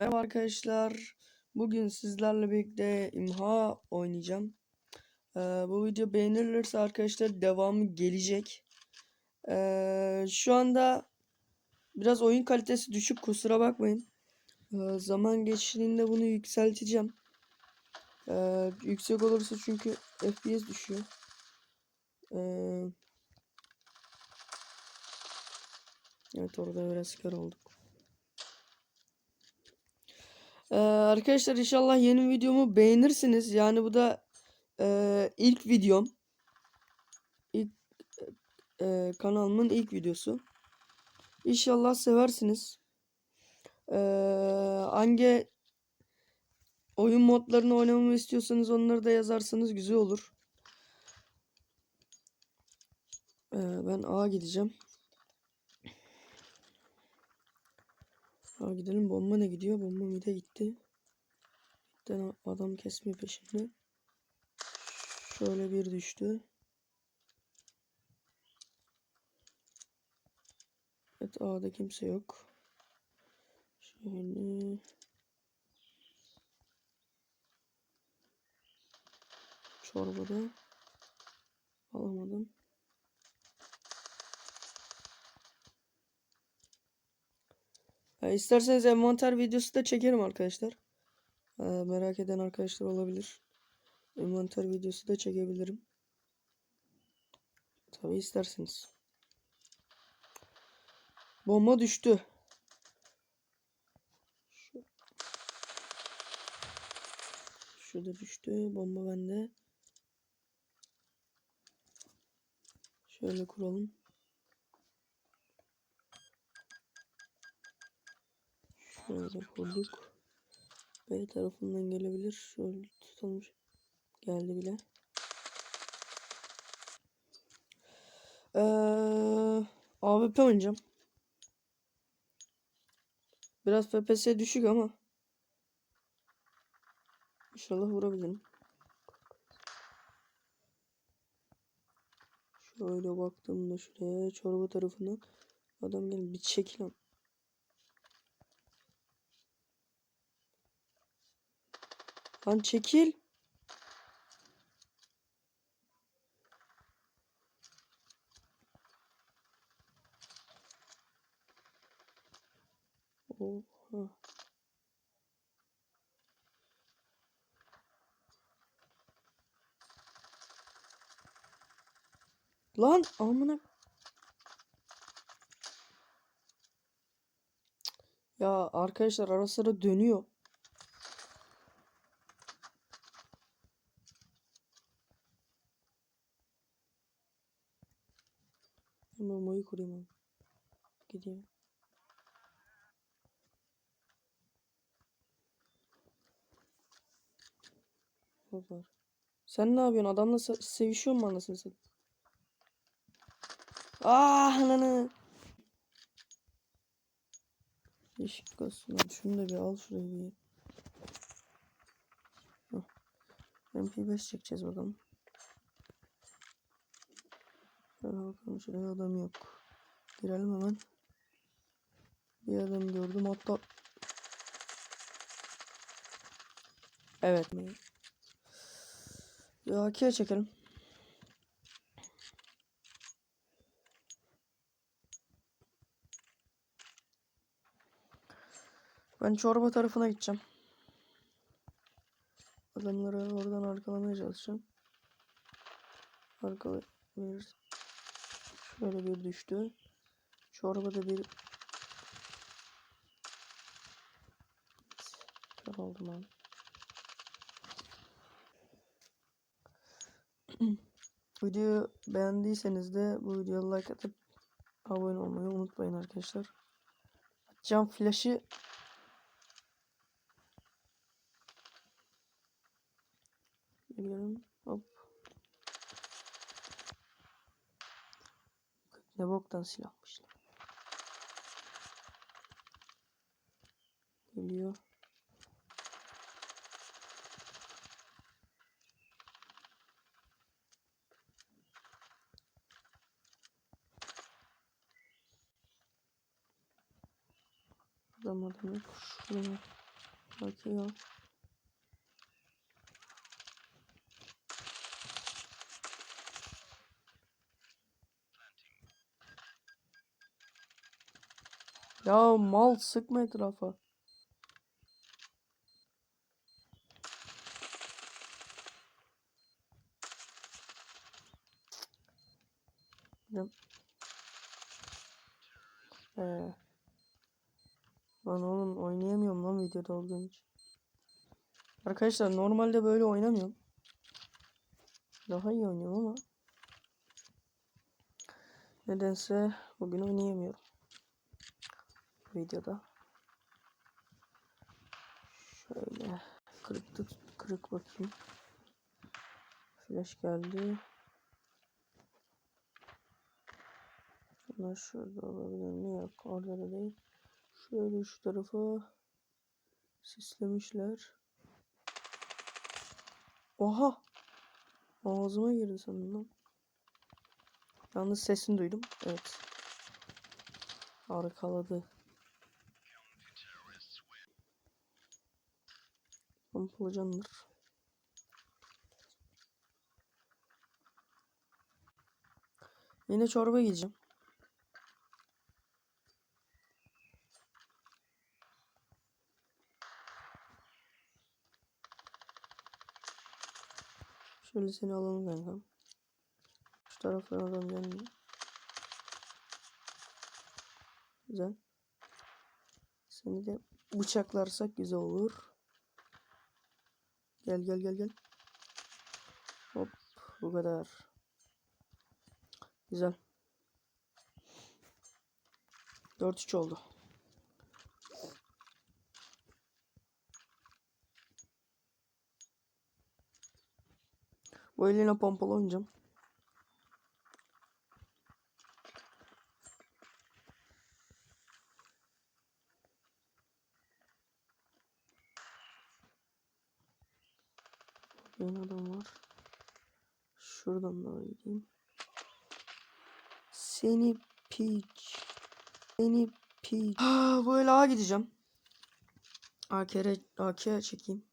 Merhaba arkadaşlar. Bugün sizlerle birlikte imha oynayacağım. Ee, bu video beğenilirse arkadaşlar devamı gelecek. Ee, şu anda biraz oyun kalitesi düşük kusura bakmayın. Ee, zaman geçtiğinde bunu yükselteceğim. Ee, yüksek olursa çünkü FPS düşüyor. Ee, evet orada biraz kar olduk. Ee, arkadaşlar inşallah yeni videomu beğenirsiniz. Yani bu da e, ilk videom. İlk e, kanalımın ilk videosu. İnşallah seversiniz. Ee, hangi oyun modlarını oynamamı istiyorsanız onları da yazarsanız güzel olur. Ee, ben A gideceğim. A gidelim. Bomba ne gidiyor? Bomba mide gitti. Tane adam kesme peşinde. Şöyle bir düştü. Evet A'da kimse yok. Şöyle. Çorbada. Alamadım. Ha, isterseniz envanter videosu da çekerim arkadaşlar. Ha, merak eden arkadaşlar olabilir. Envanter videosu da çekebilirim. Tabi isterseniz. Bomba düştü. Şu. Şurada düştü. Bomba bende. Şöyle kuralım. Şöyle kurduk. B tarafından gelebilir. Şöyle tutalım. Geldi bile. Ee, AWP oynayacağım. Biraz FPS düşük ama. İnşallah vurabilirim. Şöyle baktığımda şuraya çorba tarafına adam gel bir çekil Lan çekil. Oha. Lan amına. Ya arkadaşlar ara sıra dönüyor. Hemen moyu kurayım abi. Gideyim. Var. Sen ne yapıyorsun? Adamla se- sevişiyor mu anasını satayım? Ah ananı. Olsun. Hadi şunu da bir al şuraya bir. Hah. MP5 çekeceğiz bakalım. Şöyle bakalım şuraya adam yok. Girelim hemen. Bir adam gördüm hatta. Evet. Ya AK'ye çekelim. Ben çorba tarafına gideceğim. Adamları oradan arkalamaya çalışacağım. Arkala verir. Şöyle bir düştü. Çorbada bir Kör oldum abi. Videoyu beğendiyseniz de bu videoya like atıp abone olmayı unutmayın arkadaşlar. Cam flaşı Biliyorum. Hop. Ne boktan silahmış. lan. Geliyor. Adam adam yok. Bakıyor. Ya mal sıkma etrafa. Hocam. Ee. Lan oğlum oynayamıyorum lan videoda olduğum için. Arkadaşlar normalde böyle oynamıyorum. Daha iyi oynuyorum ama. Nedense bugün oynayamıyorum. Videoda. Şöyle kırıklık kırık bakayım. Flash geldi. Bunlar şurada olabilir mi? Yok orada da değil. Şöyle şu tarafa sislemişler. Oha! Ağzıma girdi sanırım. Yalnız sesini duydum. Evet. Arkaladı. Pompalıcandır. Yine çorba yiyeceğim. Şöyle seni alalım kankam. Şu taraftan adam gelmiyor. Güzel. Seni de bıçaklarsak güzel olur. Gel gel gel gel. Hop bu kadar. Güzel. 4-3 oldu. Bu eline pompalı oynayacağım. Yeni adam var. Şuradan da gideyim. Seni piç. Seni piç. Ha, böyle ağa gideceğim. AK'ye AK'ye çekeyim.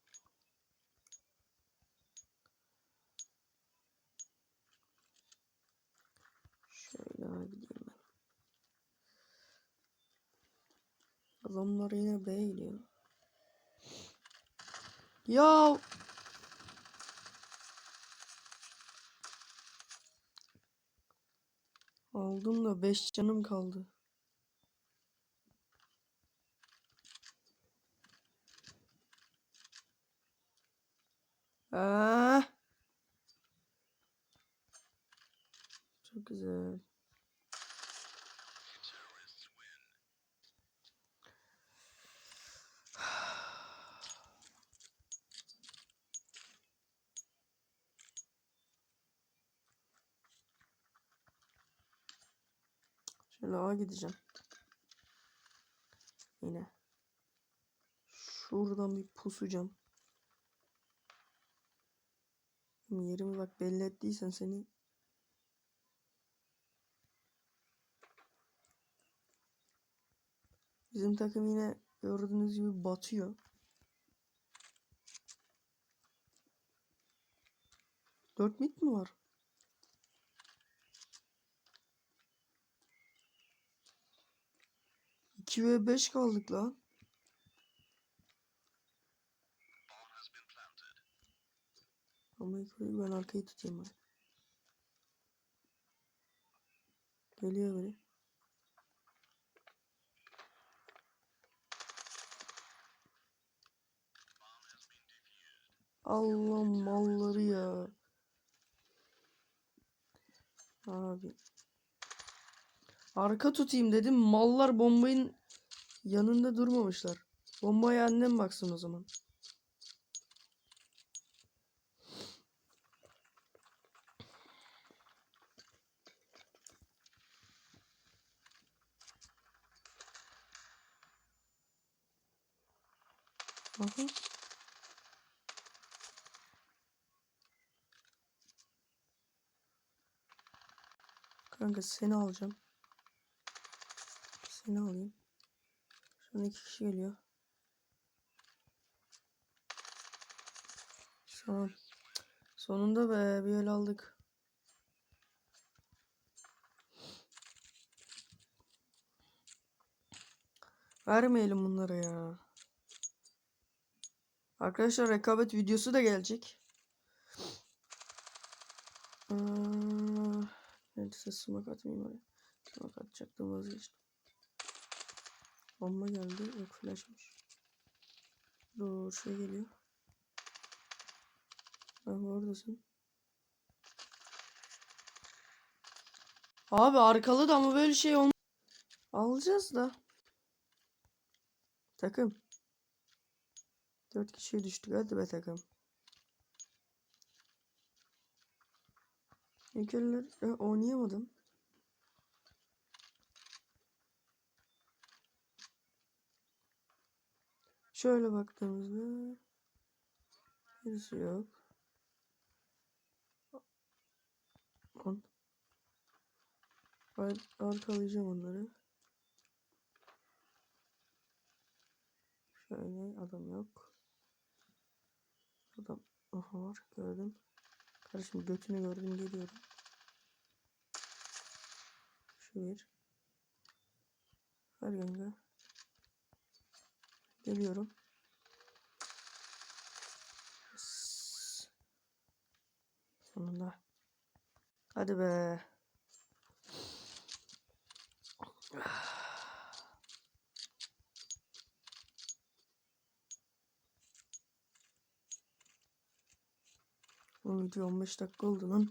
Şöyle ağa gideyim ben. Adamlar yine B gidiyor. Ya Aldım da 5 canım kaldı. Aa! Çok güzel. Şöyle ağa gideceğim. Yine. Şuradan bir pusacağım. Yerimi bak belli ettiysen seni Bizim takım yine gördüğünüz gibi batıyor. Dört mit mi var? 2 ve 5 kaldık lan. Ama ben arkayı tutayım ben. Geliyor biri. Allah malları ya. Abi. Arka tutayım dedim. Mallar bombayın yanında durmamışlar. Bombaya annem baksın o zaman. Aha. Kanka seni alacağım. Seni alayım. Şu an iki kişi geliyor. Tamam. Sonunda be bir el aldık. Vermeyelim bunlara ya. Arkadaşlar rekabet videosu da gelecek. Aa, neyse smoke atmayayım oraya. Atacaktım vazgeçtim. Bomba geldi. Yok flashmış. Dur şey geliyor. Abi oradasın. Abi arkalı da ama böyle şey olmaz. Alacağız da. Takım. Dört kişiye düştük. Hadi be takım. İlk eller e, oynayamadım. Şöyle baktığımızda birisi yok. On. Ar arkalayacağım onları. Şöyle adam yok. Adam aha var gördüm. Kardeşim götünü gördüm geliyorum. Şu bir. Ver yenge. Geliyorum. Sonunda. Hadi be. Bu video 15 dakika oldu lan.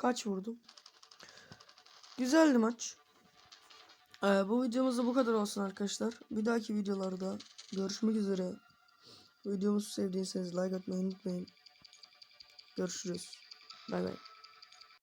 Kaç vurdum? Güzeldi maç. Ee, bu videomuzda bu kadar olsun arkadaşlar. Bir dahaki videolarda görüşmek üzere. Videomuzu sevdiyseniz like atmayı unutmayın. Görüşürüz. Bay bay.